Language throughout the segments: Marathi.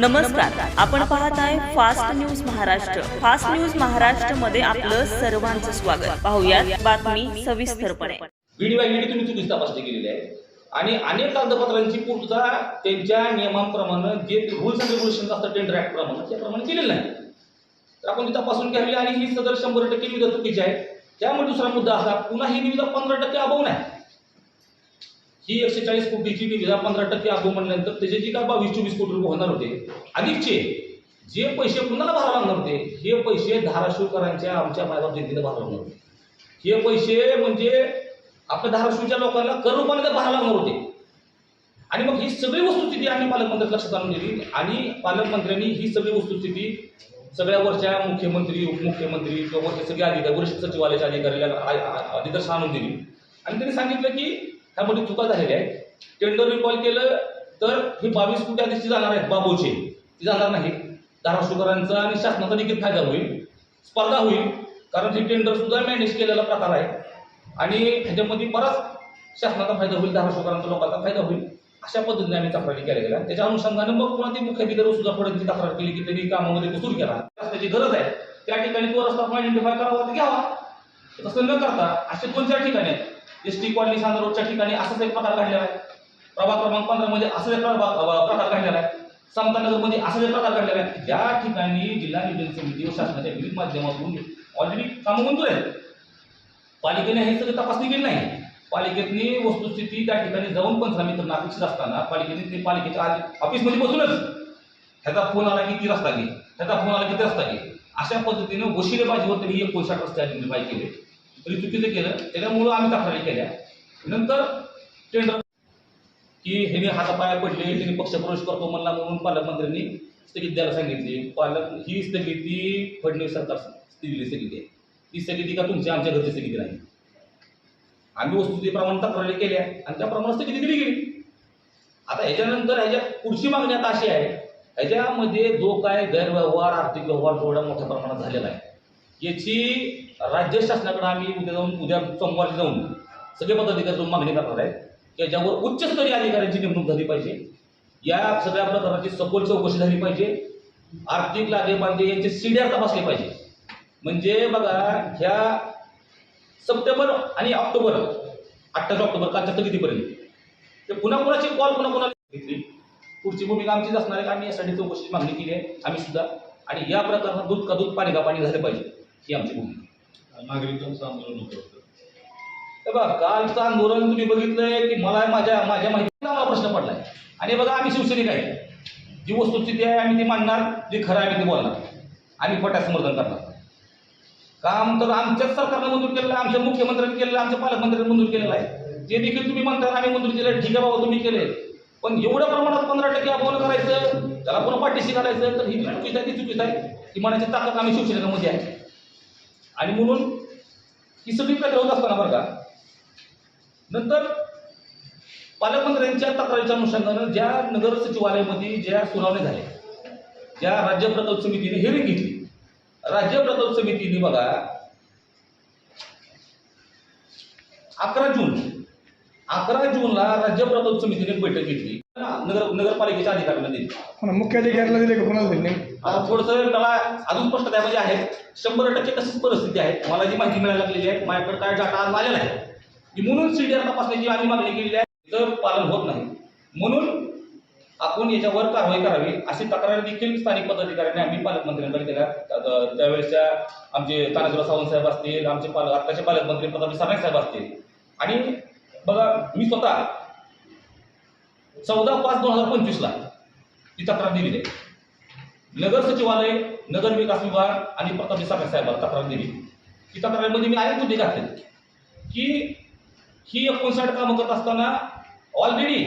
नमस्कार. आपण पाहत आहे fast news Maharashtra fast news महाराष्ट्रमध्ये आपलं सर्वांचं स्वागत. पाहुयात बातमी सविस्तरपणे. ईडी बाय ईडी तुम्ही चुकीची तपासणी केलेली आहे. आणि अनेक कागदपत्रांची पूर्तता त्यांच्या नियमांप्रमाणे जे रुल्स अँड रेग्युलेशन असतात टेंडर ऍक्ट प्रमाणे त्याप्रमाणे केलेलं नाही तर आपण ती तपासून घ्यावी आणि ही सदर शंभर टक्के निविदा चुकीची आहे. त्यामुळे दुसरा मुद्दा असा पुन्हा ही निविदा पंधरा टक्के अभाव नाही. ही एकशे चाळीस कोटीची निविदा पंधरा टक्के अभाव म्हणल्यानंतर त्याचे जे काय बावीस चोवीस कोटी रुपये होणार होते. अधिकचे जे पैसे कुणाला भरावे लागणार होते हे पैसे धाराशिवकरांच्या आमच्या मायबाप जनतेला भरावे लागणार होते. हे पैसे म्हणजे आपल्या धाराशिवच्या लोकांना कर रूपाने ते भरावे लागणार होते. आणि मग ही सगळी वस्तुस्थिती आम्ही पालकमंत्री लक्षात आणून दिली आणि पालकमंत्र्यांनी ही सगळी वस्तुस्थिती सगळ्या वरच्या मुख्यमंत्री उपमुख्यमंत्री किंवा वरचे सगळे अधिकारी वरिष्ठ सचिवालयाच्या अधिकाऱ्याला निदर्शन आणून दिली. आणि त्यांनी सांगितलं की ह्यामध्ये चुका झालेल्या आहेत. टेंडर रिकॉल केलं तर ही बावीस कोटी आधीची जाणार आहेत बाबूचे. ती जाणार नाही. धाराशिवकरांचा आणि शासनाचा देखील फायदा होईल. स्पर्धा होईल. कारण हे टेंडर सुद्धा मॅनेज केलेला प्रकार आहे. आणि ह्याच्यामध्ये बराच शासनाचा फायदा होईल धाराशिवकरांचा लोकांचा फायदा होईल. अशा पद्धतीने आम्ही तक्रारी केल्या गेल्या. त्याच्या अनुषंगाने मग पुन्हा ती मुख्याधिकारी सुद्धा फडणची तक्रार केली की त्यांनी कामामध्ये कसूर केला. रस्त्याची गरज आहे. त्या ठिकाणी तो रस्ता आयडेंटिफाय करावा तर घ्यावा. तसं न करता असे दोन चार ठिकाणी आहेत एस टी कॉलनी सांगा रोडच्या ठिकाणी असाच एक प्रकार घडलेला आहे. प्रभाग क्रमांक पंधरा मध्ये असाच एक प्रकार घडलेला आहे. समतानगरमध्ये असाच एक प्रकार घडलेला आहे. ज्या ठिकाणी जिल्हा नियोजन समिती व शासनाच्या विविध माध्यमातून ऑलरेडी कामं मंजूर आहेत. पालिकेने हे सगळं तपासणी केली नाही. पालिकेतनी वस्तुस्थिती त्या ठिकाणी जाऊन पंचनामे करणं अपेक्षित असताना पालिकेने ते पालिकेच्या आधी ऑफिसमध्ये बसूनच ह्याचा फोन आला की ती रस्ता घे ह्याचा फोन आला की रस्ता घे. अशा पद्धतीने वशिलेबाजीवर त्यांनी एक कोणसाठ रस्ते आयडेंटिफाय केले तरी चुकीचं केलं. त्याच्यामुळं आम्ही तक्रारी केल्या. नंतर टेंडर की ह्याने हातापाया पडले त्यांनी पक्षप्रवेश करतो म्हणला म्हणून पालकमंत्र्यांनी स्थगित द्यायला सांगितली. पालक ही स्थगिती फडणवीस सरकार दिलेली स्थगिती आहे. ती स्थगिती का तुमची? आमच्या घरची स्थगिती नाही. आम्ही वस्तुस्थितीप्रमाणे तक्रारी केल्या आणि त्याप्रमाणे स्थगिती दिली गेली. आता ह्याच्यानंतर ह्याच्या पुढची मागणी आता अशी आहे. ह्याच्यामध्ये जो काय गैरव्यवहार आर्थिक व्यवहार जेवढा मोठ्या प्रमाणात झालेला आहे याची राज्य शासनाकडे आम्ही उद्या जाऊन उद्या सोमवारी जाऊन सगळे पदाधिकारी जाऊन मागणी करणार आहेत. त्याच्यावर याच्यावर उच्चस्तरीय अधिकाऱ्यांची नेमणूक झाली पाहिजे. या सगळ्या प्रकाराची सखोल चौकशी झाली पाहिजे. आर्थिक लागेबांधे यांचे सीडीआर तपासले पाहिजे. म्हणजे बघा ह्या सप्टेंबर आणि ऑक्टोबर अठ्ठावीस ऑक्टोबर कालच्या स्थगितीपर्यंत. ते पुन्हा कोणाची कॉल पुन्हा कोणाला घेतली? पुढची भूमिका आमचीच असणार आहे. आम्ही यासाठी चौकशीची मागणी केली आहे. आम्ही सुद्धा. आणि या प्रकरणात दूध का दूध पाणी का पाणी झालं पाहिजे. ही आमची भूमिका नागरिकांचं आंदोलन होत होतं. बघा कालचं आंदोलन तुम्ही बघितलंय की मला माझ्या माझ्या माहितीला मला प्रश्न पडलाय. आणि बघा आम्ही शिवसैनिक आहे. जी वस्तुस्थिती आहे आम्ही ती मांडणार जे खरं आहे आम्ही ते बोलणार. आम्ही पट्या समर्थन करणार. काम तर आमच्याच सरकारनं मंजूर केलेलं आहे आमच्या मुख्यमंत्र्यांनी केलेलं आहे आमच्या पालकमंत्र्यांनी मंजूर केलेलं आहे. ते देखील तुम्ही म्हणता आम्ही मंजूर केलं ठीक आहे बाबा तुम्ही केले पण एवढ्या प्रमाणात पंधरा टक्के अभाव करायचं त्याला पुन्हा पाठीशी घालायचं तर ही जी चुकीचं आहे ती चुकीचं आहे. ती म्हणायची ताकद आम्ही शिवसेनेमध्ये आहे. आणि म्हणून ही सगळी प्रक्रिया होत असताना बरं का नंतर पालकमंत्र्यांच्या तक्रारीच्या अनुषंगानं ज्या नगर सचिवालयामध्ये ज्या सुनावण्या झाल्या ज्या राज्य प्रकल्प समितीने हेरिंग घेतली राज्य प्रकल्प समितीने बघा अकरा जून अकरा जूनला राज्य प्रकल्प समितीने बैठक घेतली. नगर नगरपालिकेच्या अधिकाऱ्यांना दिली. पुन्हा मुख्याधिकाऱ्याला दिले का कोणाला दिले? आता थोडंसं मला अजून स्पष्ट त्यामध्ये आहे. शंभर टक्के तशीच परिस्थिती आहे. मला जी माहिती मिळायला लागलेली आहे माझ्याकडे काय डाटा आज आलेला आहे. की म्हणून सीडीआर तपासण्याची आम्ही मागणी केलेली आहे तर पालन होत नाही. म्हणून आपण याच्यावर कारवाई करावी अशी तक्रार देखील स्थानिक पदाधिकाऱ्यांनी आम्ही पालकमंत्र्यांकडे केल्या. आता त्यावेळेसच्या आमचे तानाजीराव सावंत साहेब असतील आमचे पालक आत्ताचे पालकमंत्री प्रताप सरनाईक साहेब असतील. आणि बघा मी स्वतः चौदा पाच दोन हजार पंचवीसला ही तक्रार दिलेली आहे नगर सचिवालय नगर विकास विभाग आणि प्रताप सरनाईक साहेबांना तक्रार दिली. ही तक्रारीमध्ये मी अनेक मुद्दे घातले की ही एकोणसाठ कामं करत असताना ऑलरेडी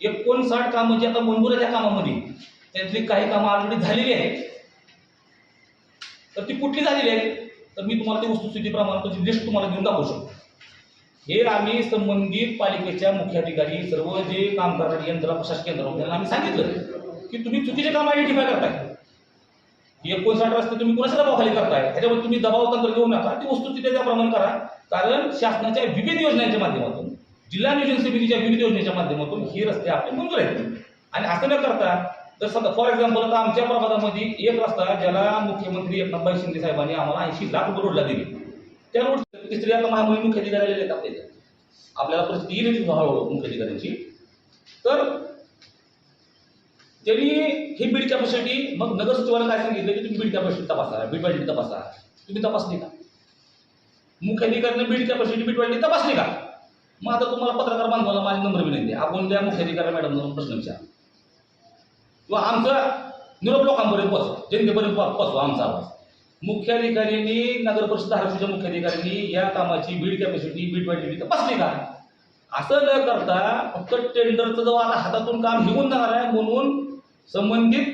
एकोणसाठ कामं जी आता मुंबुराच्या त्या कामामध्ये त्यातली काही कामं ऑलरेडी झालेली आहेत. तर ती कुठली झालेली आहे तर मी तुम्हाला ते वस्तुस्थिती प्रमाणपत्र लिस्ट तुम्हाला देऊन दाखवू शकतो. हे आम्ही संबंधित पालिकेच्या मुख्याधिकारी सर्व जे काम करणारी यंत्र प्रशासकीय यंत्र त्यांना आम्ही सांगितलं की तुम्ही चुकीचे काम आयडेंटिफाय करताय. एकोणसाठ रस्ते तुम्ही कुणाच्या दबावाखाली करताय? ह्याच्यावर तुम्ही दबाव तंत्र घेऊ नका. ती वस्तुस्थिती त्याप्रमाणे करा. कारण शासनाच्या विविध योजनांच्या माध्यमातून जिल्हा नियोजन समितीच्या विविध योजनेच्या माध्यमातून हे रस्ते आपले मंजूर आहेत. आणि असं न करता तर समजा फॉर एक्झाम्पल आता आमच्या प्रभागामध्ये एक रस्ता ज्याला मुख्यमंत्री एकनाथभाई शिंदे साहेबांनी आम्हाला ऐंशी लाख करोडला दिली. त्या रोड तिसरी आता महामहिम मुख्याधिकारी आलेले येतात आपल्या आपल्याला परिस्थिती येईल हळूहळू करायची तर त्यांनी ही बीड कॅपॅसिटी मग नगर सचिवाला काय सांगितलं की तुम्ही बीड कॅपॅसिटी तपासा बीड व्हॅलिडिटी तपासा. तुम्ही तपासली का मुख्याधिकाऱ्याने बीड कॅपॅसिटी बीड व्हॅलिडिटी तपासली का मग आता तुम्हाला पत्रकार बांधवाला माझी नंबर विनंती आहे आपण त्या मुख्याधिकारी मॅडम प्रश्न विचारा. किंवा आमचा निरोप लोकांपर्यंत पोहोचवा. जनतेपर्यंत पोहोचवा आमचा आवाज. मुख्याधिकाऱ्यांनी नगर परिषद धाराशिवच्या मुख्याधिकाऱ्यांनी या कामाची बीड कॅपॅसिटी बीड व्हॅलिडिटी तपासली का असं न करता फक्त टेंडरचं जो आता हातातून काम निघून जाणार आहे म्हणून संबंधित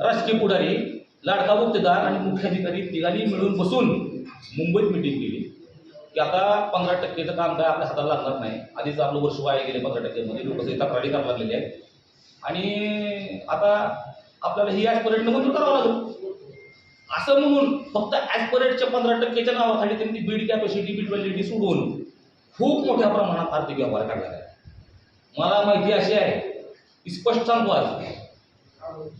राजकीय पुढारी लाडका गुप्तेदार आणि मुख्याधिकारी तिघांनी मिळून बसून मुंबईत मिटिंग केली. की आता पंधरा टक्केचं काम काय आपल्या हाताला लागणार नाही. आधीच आपलं वर्ष वाया गेले पंधरा टक्क्यामध्ये. लोक सगळी तक्रारी करायला लागलेली आहेत. आणि आता आपल्याला ही पर्यटन मंजूर करावं लागेल. असं म्हणून फक्त ॲस्परेटच्या पंधरा टक्क्याच्या नावाखाली त्यांनी बीड कॅपॅसिटी बीड व्हॅलिडिटी सोडून खूप मोठ्या प्रमाणात आर्थिक व्यवहार काढला आहे. मला माहिती अशी आहे की स्पष्ट सांगतो आज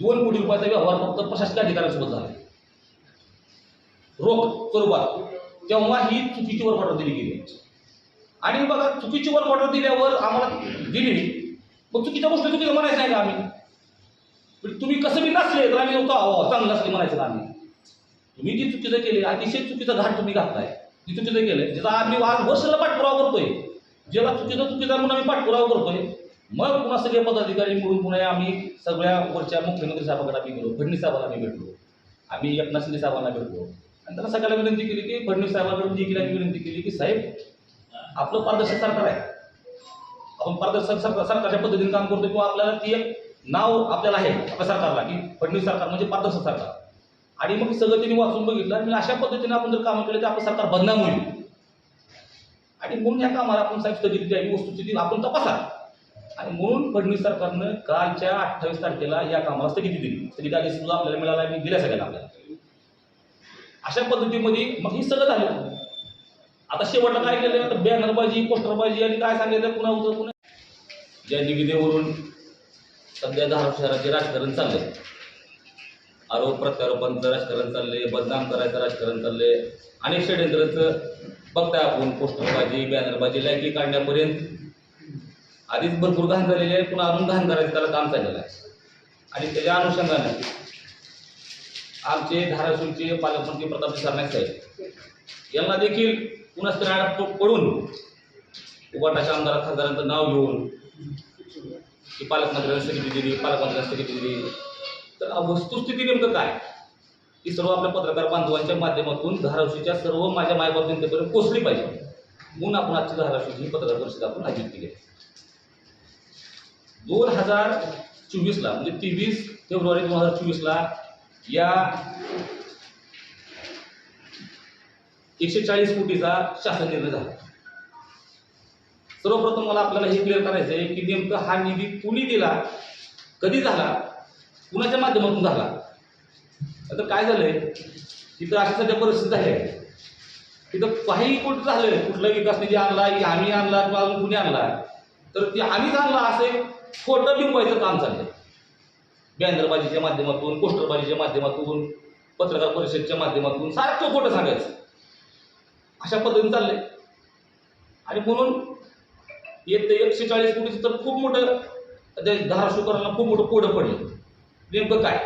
दोन कोटी रुपयाचा व्यवहार फक्त प्रशासकीय अधिकाऱ्यांसोबत झाला रोख स्वरूपात तेव्हा ही चुकीची वर्क ऑर्डर दिली गेली. आणि बघा चुकीची वर्क ऑर्डर दिल्यावर आम्हाला दिली. मग चुकीच्या गोष्टी चुकीचं म्हणायचं आहे का आम्ही? पण तुम्ही कसं बी नसले तर आम्ही नव्हतो अहो, चांगलं असले म्हणायचं आम्ही? तुम्ही जी चुकीचं केले अतिशय चुकीचा घाट तुम्ही घातलाय. जी चुकीचं केलं ज्याचा आम्ही आज वर्षाला पाठपुरावा करतोय. ज्याला चुकीचा चुकीचा म्हणून आम्ही पाठपुरावा करतोय. मग पुन्हा सगळे पदाधिकारी मिळून पुन्हा आम्ही सगळ्या वरच्या मुख्यमंत्री साहेबांना आम्ही गेलो फडणवीस साहेबांना आम्ही भेटलो. आम्ही एकनाथ शिंदे साहेबांना भेटलो. आणि त्यांना सगळ्याला विनंती केली की फडणवीस साहेबांकडून देखील आम्ही विनंती केली की साहेब आपलं पारदर्शक सरकार आहे. आपण पारदर्शक सरकार सरकारच्या पद्धतीने काम करतो किंवा आपल्याला ती एक नाव आपल्याला आहे आपल्या सरकारला की फडणवीस सरकार म्हणजे पारदर्शक सरकार. आणि मग सगळं त्यांनी वाचून बघितलं आणि अशा पद्धतीने आपण जर कामं केलं तर आपलं सरकार बदनाम होईल. आणि म्हणून या कामाला आपण साहेब स्थगिती द्यावी वस्तुस्थिती आपण तपासा. आणि म्हणून फडणवीस सरकारनं कालच्या अठ्ठावीस तारखेला या कामाला स्थगिती दिली. स्थगिती आधी सुद्धा आपल्याला मिळाला मी दिल्या सगळ्यांना आपल्याला. अशा पद्धतीमध्ये मग हे सगळं झालं. आता शेवटला काय केलं? आता बॅनरबाजी पोस्टरबाजी आणि काय सांगितलं पुन्हा उतर पुन्हा ज्या निविदेवरून सध्या धाराशिव शहराचे राजकारण चाललंय. आरोप प्रत्यारोपांचं राजकारण चाललंय बदनाम करायचं राजकारण चाललंय. अनेक षडयंत्राचं बघताय आपण पोस्टरबाजी बॅनरबाजी लायकी काढण्यापर्यंत. आधीच भरपूर घाण झालेली आहे पुन्हा अजून घाण करायचं त्याला काम चाललेलं आहे. आणि त्याच्या अनुषंगाने आमचे धाराशिवचे पालकमंत्री प्रताप सरनाईक साहेब यांना देखील पुन्हा स्त्रिया पडून उबाटाच्या आमदार खासदारांचं नाव घेऊन की पालकमंत्र्यांना स्थगिती दिली पालकमंत्र्यांना स्थगिती दिली. तर वस्तुस्थिती नेमकं काय? ही सर्व आपल्या पत्रकार बांधवांच्या माध्यमातून धाराशिवच्या सर्व माझ्या मायबाप जनतेपर्यंत पोचली पाहिजे. म्हणून आपण आजची धाराशिवची ही पत्रकार परिषद आपण आयोजित केली आहे. दोन हजार चोवीसला म्हणजे तेवीस फेब्रुवारी दोन हजार चोवीसला या एकशे चाळीस कोटीचा शासन निर्णय झाला. सर्वप्रथम मला आपल्याला हे क्लिअर करायचं आहे की नेमकं हा निधी कुणी दिला कधी झाला कुणाच्या माध्यमातून झाला. आता काय झालंय? तिथं अशी सध्या परिस्थिती झाली आहे. तिथं काही कुठं झालं कुठला विकास निधी आणला की आम्ही आणला किंवा अजून कुणी आणला? तर ते आम्हीच आणला असं एक खोटं बिंबवायचं काम चाललंय. बॅनरबाजीच्या माध्यमातून पोस्टरबाजीच्या माध्यमातून पत्रकार परिषदेच्या माध्यमातून सारखं खोटं सांगायचं. अशा पद्धतीने चाललंय. आणि म्हणून येत एकशे चाळीस कोटीचं तर खूप मोठं त्या धाराशिवकरांना खूप मोठं कोडं पडलं. नेमकं काय?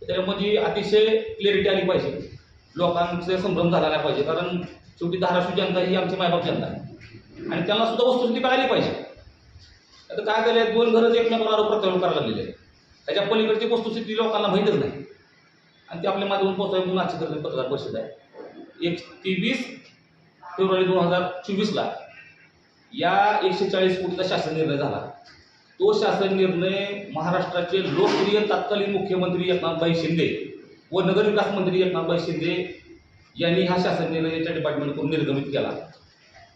त्याच्यामध्ये अतिशय क्लॅरिटी आली पाहिजे. लोकांचं संभ्रम झाला नाही पाहिजे. कारण शेवटी धाराशिव जनता ही आमची मायबाप जनता आहे. आणि त्यांना सुद्धा वस्तुस्थिती कळाली पाहिजे. आता काय झालं दोन घरच एकमेकाला आरोप प्रत्यारोप करायला लागलेले आहे त्याच्या पलीकडची वस्तुस्थिती लोकांना माहीतच नाही. आणि ते आपल्या माध्यमातून पोहोचवाय म्हणून आजची तर पत्रकार परिषद आहे. एक तेवीस फेब्रुवारी दोन हजार चोवीसला या एकशे चाळीस कोटीचा शासन निर्णय झाला. तो शासन निर्णय महाराष्ट्राचे लोकप्रिय तत्कालीन मुख्यमंत्री एकनाथभाई शिंदे व नगरविकास मंत्री एकनाथभाई शिंदे यांनी हा शासन निर्णय याच्या डिपार्टमेंटकडून निर्गमित केला.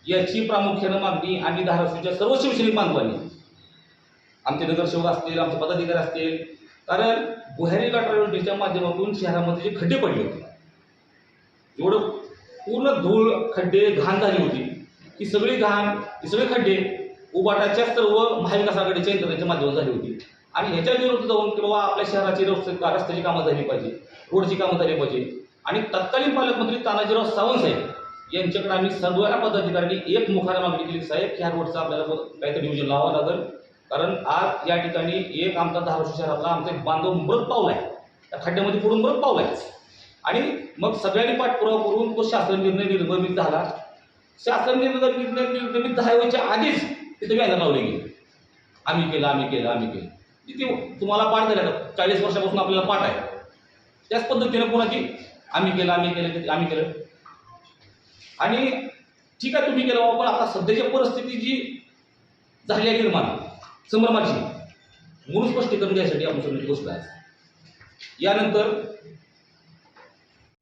याची प्रामुख्यानं मागणी आम्ही धाराशिवच्या सर्व शिवसैनिक बांधवांनी. आमचे नगरसेवक असतील आमचे पदाधिकारी असतील कारण गुहारी गटार योजनेच्या माध्यमातून शहरामध्ये जे खड्डे पडले होते एवढं पूर्ण धूळ खड्डे घाण झाली होती. ही सगळी घाण ही सगळे खड्डे उबाटाच्या सर्व महाविकास आघाडीच्या यंत्रणेच्या माध्यमातून झाली होती आणि ह्याच्या विरुद्ध जाऊन की बाबा आपल्या शहराची रस्त्याची कामं झाली पाहिजे रोडची कामं झाली पाहिजे आणि तत्कालीन पालकमंत्री तानाजीराव सावंत साहेब यांच्याकडे आम्ही सर्व पदाधिकाऱ्यांनी एक मुखाने मागणी केली साहेब ह्या रोडचं आपल्याला काहीतरी नियोजन लावावं लागेल कारण आज या ठिकाणी एक आमचा धाराशिव शहरातला आमचा एक बांधव मृत पावला आहे त्या खड्ड्यामध्ये पडून मृत पावला आहे आणि मग सगळ्यांनी पाठपुरावा करून तो शासन निर्णय निर्गमित झाला शासन निर्णय निर्णय निर्गमित झाल्याच्या आधीच तिथे बॅनर लावली गेले. आम्ही केलं आम्ही केलं आम्ही केलं. तिथे तुम्हाला पाठ झालं आता चाळीस वर्षापासून आपल्याला पाठ आहे. त्याच पद्धतीनं कोणाची? आम्ही केलं आम्ही केलं आम्ही केलं. आणि ठीक आहे तुम्ही केलं पण आता सध्याची परिस्थिती जी झाली आहे निर्माण संभ्रमाची म्हणून स्पष्टीकरण द्यायसाठी आपण सगळी गोष्ट आहे. यानंतर